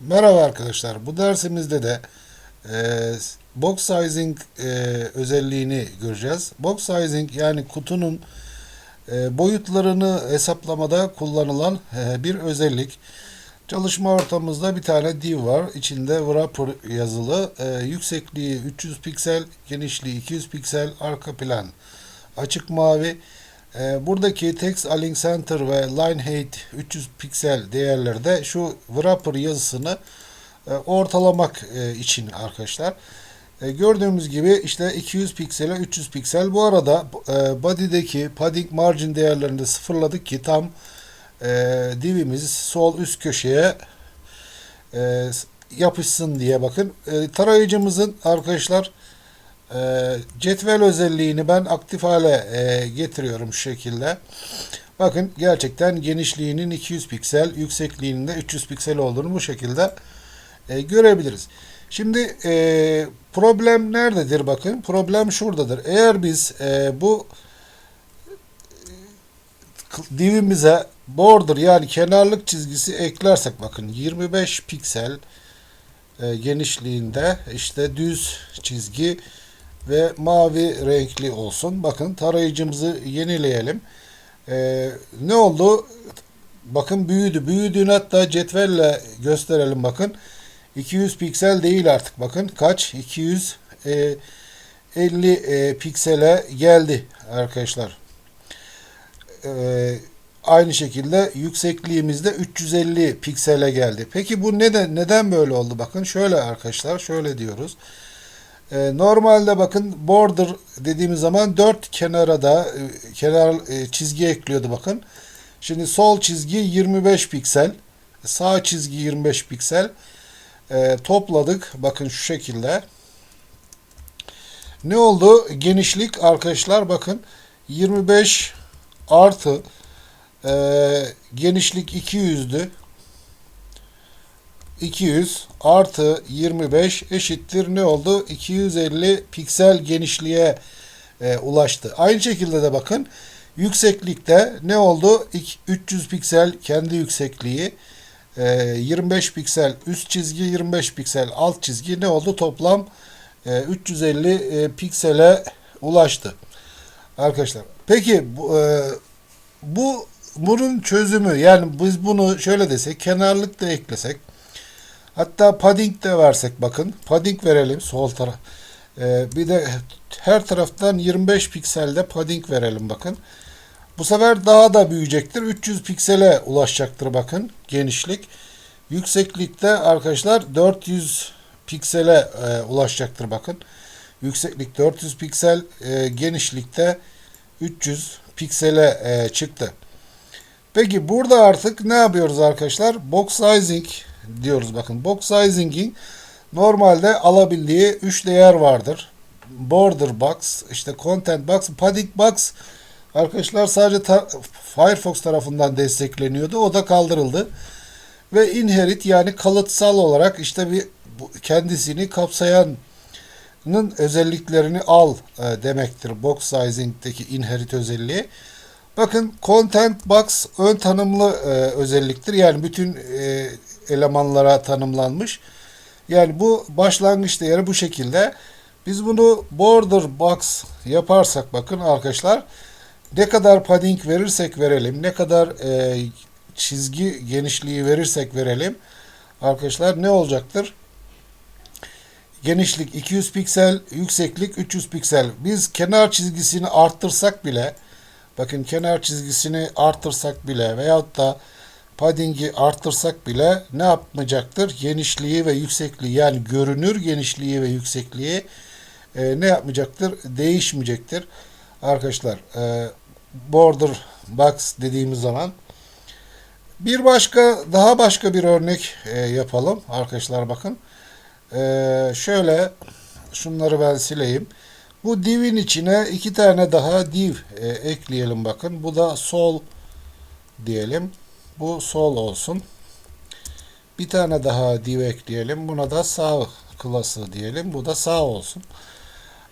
Merhaba arkadaşlar. Bu dersimizde de e, box sizing e, özelliğini göreceğiz. Box sizing yani kutunun e, boyutlarını hesaplamada kullanılan e, bir özellik. Çalışma ortamımızda bir tane div var. İçinde wrapper yazılı. E, yüksekliği 300 piksel, genişliği 200 piksel, arka plan açık mavi. E, buradaki text align center ve line height 300 piksel değerlerde şu wrapper yazısını e, ortalamak e, için arkadaşlar. E, gördüğümüz gibi işte 200 piksele 300 piksel. Bu arada body'deki padding margin değerlerini de sıfırladık ki tam divimiz sol üst köşeye e, yapışsın diye bakın. E, tarayıcımızın arkadaşlar e, cetvel özelliğini ben aktif hale e, getiriyorum şu şekilde. Bakın gerçekten genişliğinin 200 piksel, yüksekliğinin de 300 piksel olduğunu bu şekilde e, görebiliriz. Şimdi e, problem nerededir bakın. Problem şuradadır. Eğer biz e, bu divimize border yani kenarlık çizgisi eklersek bakın 25 piksel e, genişliğinde işte düz çizgi ve mavi renkli olsun. Bakın tarayıcımızı yenileyelim. E, ne oldu? Bakın büyüdü. Büyüdüğünü hatta cetvelle gösterelim bakın. 200 piksel değil artık bakın. Kaç? 250 e, piksele geldi arkadaşlar. Ee, aynı şekilde yüksekliğimizde 350 piksele geldi. Peki bu neden neden böyle oldu? Bakın şöyle arkadaşlar şöyle diyoruz. Ee, normalde bakın border dediğimiz zaman dört kenara da e, kenar e, çizgi ekliyordu bakın. Şimdi sol çizgi 25 piksel, sağ çizgi 25 piksel e, topladık. Bakın şu şekilde. Ne oldu? Genişlik arkadaşlar bakın 25 artı e, genişlik 200'dü. 200 artı 25 eşittir ne oldu? 250 piksel genişliğe e, ulaştı. Aynı şekilde de bakın yükseklikte ne oldu? 300 piksel kendi yüksekliği. 25 piksel üst çizgi 25 piksel alt çizgi ne oldu toplam 350 piksele ulaştı arkadaşlar peki bu, bu bunun çözümü yani biz bunu şöyle desek kenarlık da eklesek hatta padding de versek bakın padding verelim sol taraf bir de her taraftan 25 pikselde padding verelim bakın bu sefer daha da büyüyecektir. 300 piksele ulaşacaktır bakın genişlik. Yükseklikte arkadaşlar 400 piksele e, ulaşacaktır bakın. Yükseklik 400 piksel, e, genişlikte 300 piksele e, çıktı. Peki burada artık ne yapıyoruz arkadaşlar? Box sizing diyoruz bakın. Box sizing'in normalde alabildiği 3 değer vardır. Border box, işte content box, padding box Arkadaşlar sadece ta Firefox tarafından destekleniyordu. O da kaldırıldı. Ve inherit yani kalıtsal olarak işte bir kendisini kapsayanın özelliklerini al e, demektir. Box sizing'deki inherit özelliği. Bakın content box ön tanımlı e, özelliktir. Yani bütün e, elemanlara tanımlanmış. Yani bu başlangıç değeri bu şekilde. Biz bunu border box yaparsak bakın arkadaşlar ne kadar padding verirsek verelim, ne kadar e, çizgi genişliği verirsek verelim arkadaşlar ne olacaktır? Genişlik 200 piksel, yükseklik 300 piksel. Biz kenar çizgisini arttırsak bile bakın kenar çizgisini arttırsak bile veyahut da padding'i arttırsak bile ne yapmayacaktır? Genişliği ve yüksekliği yani görünür genişliği ve yüksekliği e, ne yapmayacaktır? Değişmeyecektir. Arkadaşlar e, border box dediğimiz zaman bir başka daha başka bir örnek e, yapalım arkadaşlar bakın e, şöyle şunları ben sileyim bu divin içine iki tane daha div e, ekleyelim bakın bu da sol diyelim bu sol olsun. Bir tane daha div ekleyelim. Buna da sağ klası diyelim. Bu da sağ olsun.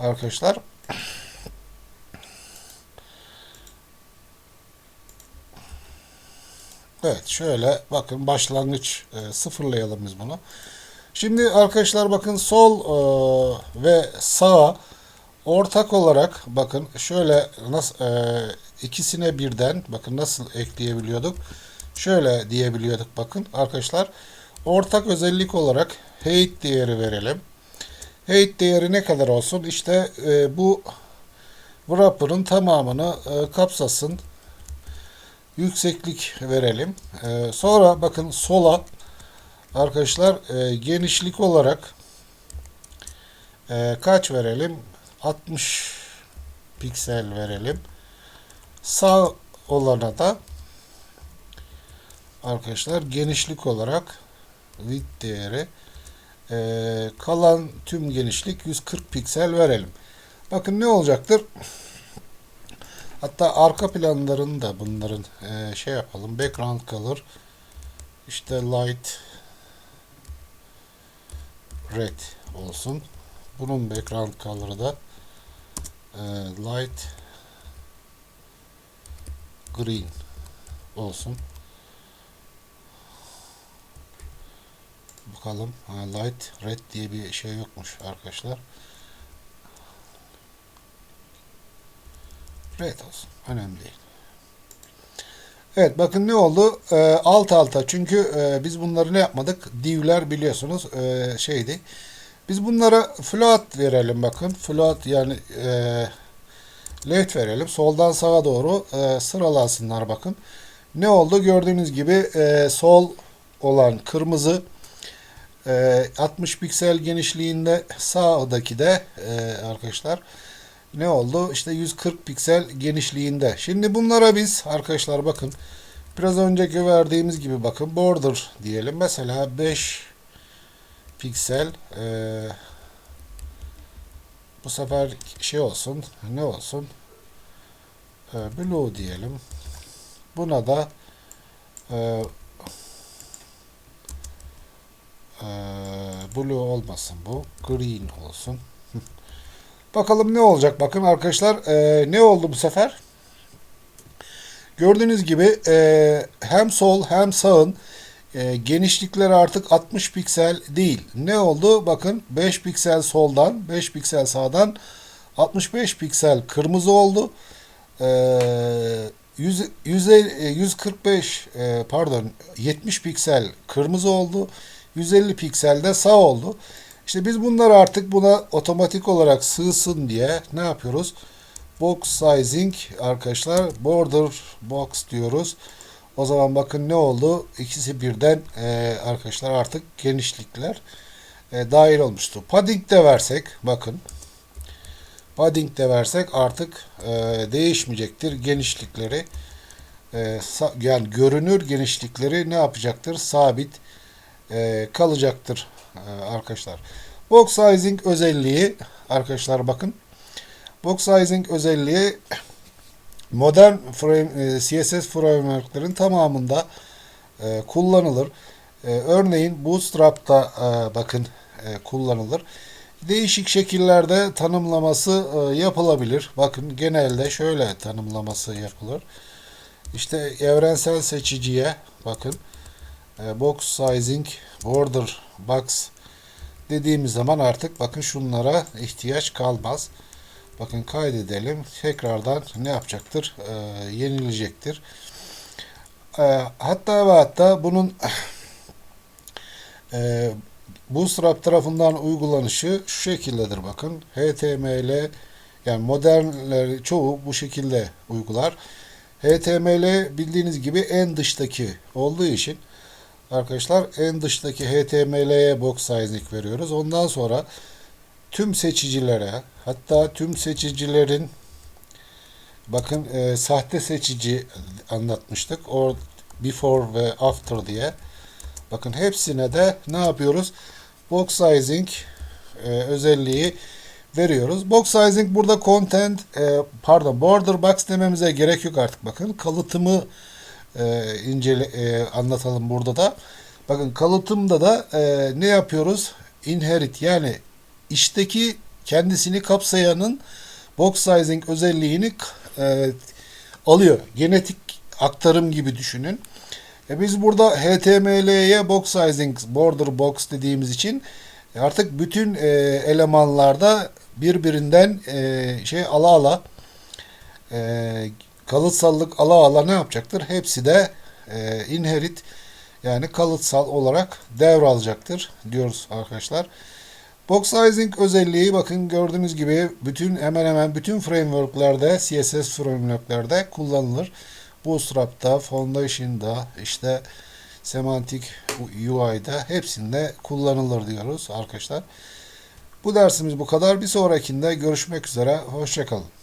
Arkadaşlar. Evet şöyle bakın başlangıç e, sıfırlayalım biz bunu. Şimdi arkadaşlar bakın sol e, ve sağ ortak olarak bakın şöyle nasıl e, ikisine birden bakın nasıl ekleyebiliyorduk. Şöyle diyebiliyorduk bakın arkadaşlar. Ortak özellik olarak height değeri verelim. Height değeri ne kadar olsun? İşte e, bu wrapper'ın tamamını e, kapsasın. Yükseklik verelim. E, sonra bakın sola arkadaşlar e, genişlik olarak e, kaç verelim? 60 piksel verelim. Sağ olana da arkadaşlar genişlik olarak width değeri e, kalan tüm genişlik 140 piksel verelim. Bakın ne olacaktır? Hatta arka planlarını da bunların e, şey yapalım. Background color işte light red olsun. Bunun background color'ı da e, light green olsun. Bakalım. Light red diye bir şey yokmuş arkadaşlar. Red olsun. Önemli değil. Evet bakın ne oldu? Ee, alt alta. Çünkü e, biz bunları ne yapmadık? Divler biliyorsunuz e, şeydi. Biz bunlara float verelim bakın. Float yani e, left verelim. Soldan sağa doğru e, sıralansınlar bakın. Ne oldu? Gördüğünüz gibi e, sol olan kırmızı e, 60 piksel genişliğinde sağdaki de e, arkadaşlar ne oldu? İşte 140 piksel genişliğinde. Şimdi bunlara biz arkadaşlar bakın biraz önceki verdiğimiz gibi bakın border diyelim. Mesela 5 piksel e, bu sefer şey olsun ne olsun e, blue diyelim. Buna da e, e, blue olmasın bu. Green olsun. Bakalım ne olacak. Bakın arkadaşlar e, ne oldu bu sefer? Gördüğünüz gibi e, hem sol hem sağın e, genişlikleri artık 60 piksel değil. Ne oldu? Bakın 5 piksel soldan 5 piksel sağdan 65 piksel kırmızı oldu. E, 100, 150, 145 e, pardon 70 piksel kırmızı oldu. 150 piksel de sağ oldu. İşte biz bunları artık buna otomatik olarak sığsın diye ne yapıyoruz? Box sizing arkadaşlar border box diyoruz. O zaman bakın ne oldu? İkisi birden e, arkadaşlar artık genişlikler e, dahil olmuştu. Padding de versek bakın. Padding de versek artık e, değişmeyecektir genişlikleri. E, yani görünür genişlikleri ne yapacaktır? Sabit e, kalacaktır e, arkadaşlar. Box sizing özelliği arkadaşlar bakın. Box sizing özelliği modern frame, e, CSS framework'ların tamamında e, kullanılır. E, örneğin Bootstrap'ta e, bakın e, kullanılır. Değişik şekillerde tanımlaması e, yapılabilir. Bakın genelde şöyle tanımlaması yapılır. İşte evrensel seçiciye bakın box sizing border box dediğimiz zaman artık bakın şunlara ihtiyaç kalmaz. Bakın kaydedelim. Tekrardan ne yapacaktır? E, yenilecektir. E, hatta ve hatta bunun e, Bootstrap tarafından uygulanışı şu şekildedir bakın. HTML yani modernler çoğu bu şekilde uygular. HTML bildiğiniz gibi en dıştaki olduğu için arkadaşlar en dıştaki HTML'ye box sizing veriyoruz. Ondan sonra tüm seçicilere hatta tüm seçicilerin bakın e, sahte seçici anlatmıştık. O before ve after diye. Bakın hepsine de ne yapıyoruz? Box sizing e, özelliği veriyoruz. Box sizing burada content e, pardon border box dememize gerek yok artık bakın. Kalıtımı e, incele e, anlatalım burada da. Bakın kalıtımda da e, ne yapıyoruz? Inherit yani işteki kendisini kapsayanın box sizing özelliğini e, alıyor. Genetik aktarım gibi düşünün. E biz burada HTML'ye box sizing border box dediğimiz için artık bütün e, elemanlarda birbirinden e, şey ala ala e, kalıtsallık ala ala ne yapacaktır? Hepsi de e, inherit yani kalıtsal olarak devralacaktır diyoruz arkadaşlar. Box sizing özelliği bakın gördüğünüz gibi bütün hemen hemen bütün frameworklerde CSS frameworklerde kullanılır. Bootstrap'ta, Foundation'da, işte Semantic UI'da hepsinde kullanılır diyoruz arkadaşlar. Bu dersimiz bu kadar. Bir sonrakinde görüşmek üzere. Hoşçakalın.